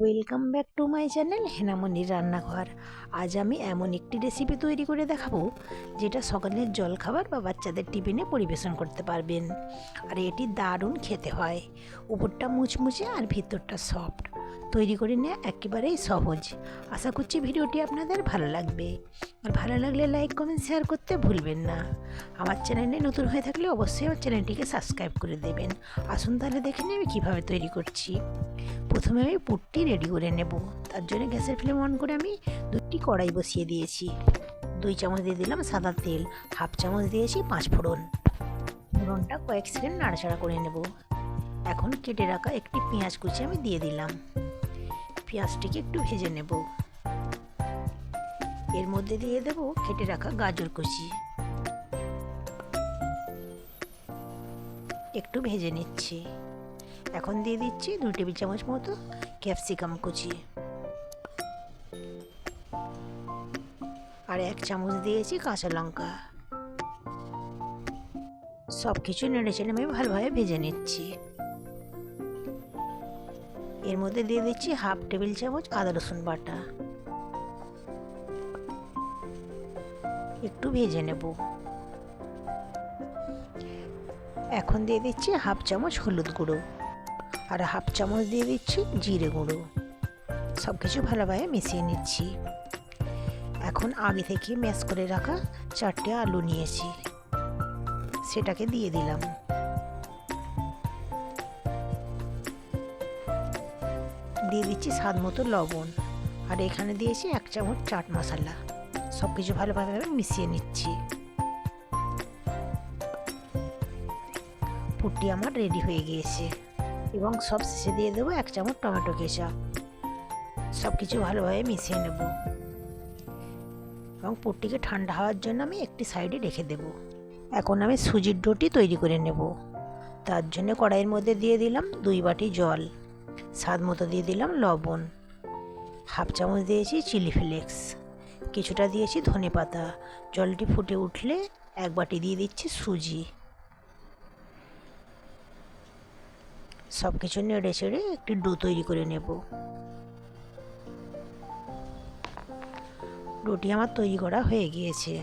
Welcome back to my channel হেনামনির রান্নাঘর আজ আমি এমন একটি রেসিপি তৈরি করে দেখাবো, যেটা সকালের জলখাবার বা বাচ্চাদের টিফিনে পরিবেশন করতে পারবেন। আর এটি দারুণ খেতে হয়। উপরটা মুচমুচে আর ভিতরটা সফট তৈরি করে নেওয়া একেবারেই সহজ। আশা করছি ভিডিওটি আপনাদের ভালো লাগবে। আর ভালো লাগলে লাইক, কমেন্ট, শেয়ার করতে ভুলবেন না। আমার চ্যানেলে নতুন হয়ে থাকলে অবশ্যই আমার চ্যানেলটিকে সাবস্ক্রাইব করে দেবেন। আসুন তাহলে দেখে নিই আমি কীভাবে তৈরি করছি। প্রথমে আমি পুরটি রেডি করে নেব। তার জন্য গ্যাসের ফ্লেম অন করে আমি দুটি কড়াই বসিয়ে দিয়েছি। দুই চামচ দিয়ে দিলাম সাদা তেল, হাফ চামচ দিয়েছি পাঁচ ফোড়ন। ফোড়নটা কয়েক সেকেন্ড নাড়াচাড়া করে নেব। এখন কেটে রাখা একটি পেঁয়াজ কুচি আমি দিয়ে দিলাম। পেঁয়াজটিকে একটু ভেজে নেব। এর মধ্যে দিয়ে দেব কেটে রাখা গাজর কুচি। একটু ভেজে নিচ্ছি। এখন দিয়ে দিচ্ছি দু টেবিল চামচ মতো ক্যাপসিকাম কুচি। আর এক চামচ দিয়েছি কাঁচা লঙ্কা। সব কিছু নেড়ে চেড়ে আমি ভালোভাবে ভেজে নিচ্ছি। এর মধ্যে দিয়ে দিচ্ছি হাফ টেবিল চামচ আদা রসুন বাটা। একটু ভেজে নেব। এখন দিয়ে দিচ্ছি হাফ চামচ হলুদ গুঁড়ো আর হাফ চামচ দিয়ে দিচ্ছি জিরে গুঁড়ো। সব কিছু ভালোভাবে মিশিয়ে নিচ্ছি। এখন আগে থেকে ম্যাশ করে রাখা চারটে আলু নিয়েছি। সেটাকে দিয়ে দিলাম। দিয়ে দিচ্ছি স্বাদ মতো লবণ। আর এখানে দিয়েছি এক চামচ চাট মশলা। সব কিছু ভালোভাবে মিশিয়ে নিচ্ছি। পুটটি আমার রেডি হয়ে গিয়েছে। এবং সব শেষে দিয়ে দেবো এক চামচ টমেটো কেচাপ। সব কিছু ভালোভাবে মিশিয়ে নেব। এবং পুটটিকে ঠান্ডা হওয়ার জন্য আমি একটি সাইডে রেখে দেব। এখন আমি সুজির ডোটি তৈরি করে নেব। তার জন্য কড়াইয়ের মধ্যে দিয়ে দিলাম দুই বাটি জল। স্বাদ মতো দিয়ে দিলাম লবণ। হাফ চামচ দিয়েছি চিলি ফ্লেক্স। কিছুটা দিয়েছি ধনে পাতা। জলটি ফুটে উঠলে এক বাটি দিয়ে দিচ্ছি সুজি। সব কিছু নেড়ে চেড়ে একটি ডো তৈরি করে নেব। ডোটি আমার তৈরি করা হয়ে গিয়েছে।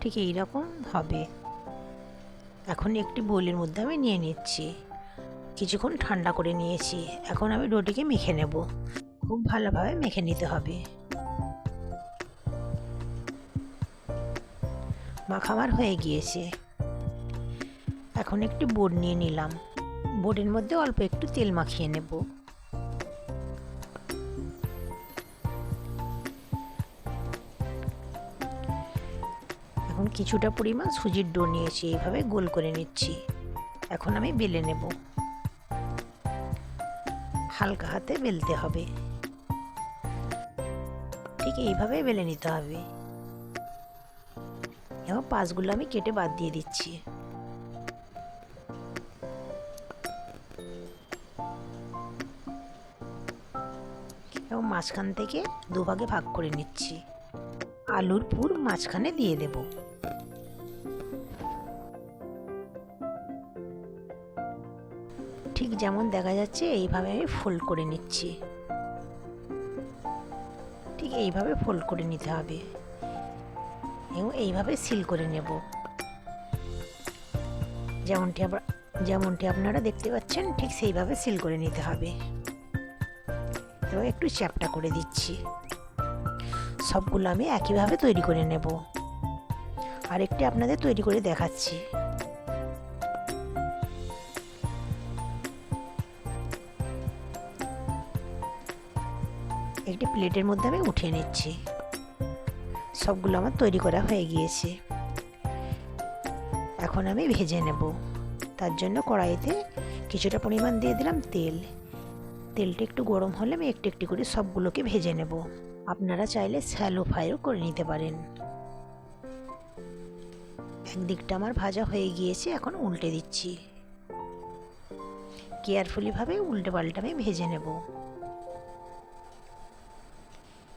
ঠিক এই রকম হবে। এখন একটি বোলের মধ্যে আমি নিয়ে নিচ্ছি। কিছুক্ষণ ঠান্ডা করে নিয়েছি। এখন আমি ডোটিকে মেখে নেব। খুব ভালোভাবে মেখে নিতে হবে। মাখামার হয়ে গিয়েছে। এখন একটি বোর্ড নিয়ে নিলাম। বোর্ডের মধ্যে অল্প একটু তেল মাখিয়ে নেব। কিছুটা পরিমাণ সুজির ডো নিয়েছি, এইভাবে গোল করে নিচ্ছি। এখন আমি বেলে নেব। হালকা হাতে বেলতে হবে। ঠিক এইভাবে বেলে নিতে হবে। এবং পাঁচগুলো আমি কেটে বাদ দিয়ে দিচ্ছি। এবং মাঝখান থেকে দুভাগে ভাগ করে নিচ্ছি। আলুর পুর মাঝখানে দিয়ে দেব। ঠিক যেমন দেখা যাচ্ছে, এইভাবে আমি ফোল্ড করে নিচ্ছি। ঠিক এইভাবে ফোল্ড করে নিতে হবে। এবং এইভাবে সিল করে নেব। যেমনটি আবার, যেমনটি আপনারা দেখতে পাচ্ছেন, ঠিক সেইভাবে সিল করে নিতে হবে। এবং একটু চ্যাপটা করে দিচ্ছি। সবগুলো আমি একইভাবে তৈরি করে নেব। আরেকটি আপনাদের তৈরি করে দেখাচ্ছি। একটি প্লেটের মধ্যে আমি উঠিয়ে নিচ্ছি। সবগুলো আমার তৈরি করা হয়ে গিয়েছে। এখন আমি ভেজে নেব। তার জন্য কড়াইতে কিছুটা পরিমাণ দিয়ে দিলাম তেল। তেলটা একটু গরম হলে আমি একটু একটু করে সবগুলোকে ভেজে নেব। আপনারা চাইলে স্যালো ফ্রাইও করে নিতে পারেন। একদিকটা আমার ভাজা হয়ে গিয়েছে, এখন উল্টে দিচ্ছি। কেয়ারফুলিভাবে উল্টে পাল্টে আমি ভেজে নেব।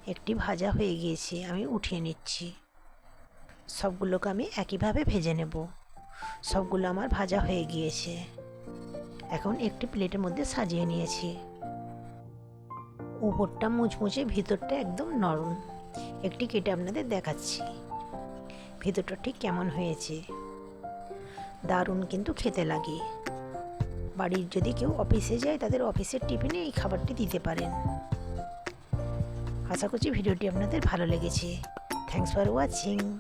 একটি ভাজা হয়ে গিয়েছে, আমি উঠিয়ে নিচ্ছি। সবগুলোকে আমি একইভাবে ভেজে নেব। সবগুলো আমার ভাজা হয়ে গিয়েছে। এখন একটি প্লেটের মধ্যে সাজিয়ে নিয়েছি। উপরটা মুচমুচে, ভিতরটা একদম নরম। একটি কেটে আপনাদের দেখাচ্ছি। ভিতরটা ঠিক কেমন হয়েছে? দারুণ কিন্তু খেতে লাগে। বাড়ির যদি কেউ অফিসে যায়, তাদের অফিসের টিফিনে এই খাবারটি দিতে পারেন। আশা করছি ভিডিওটি আপনাদের ভালো লেগেছে। Thanks for watching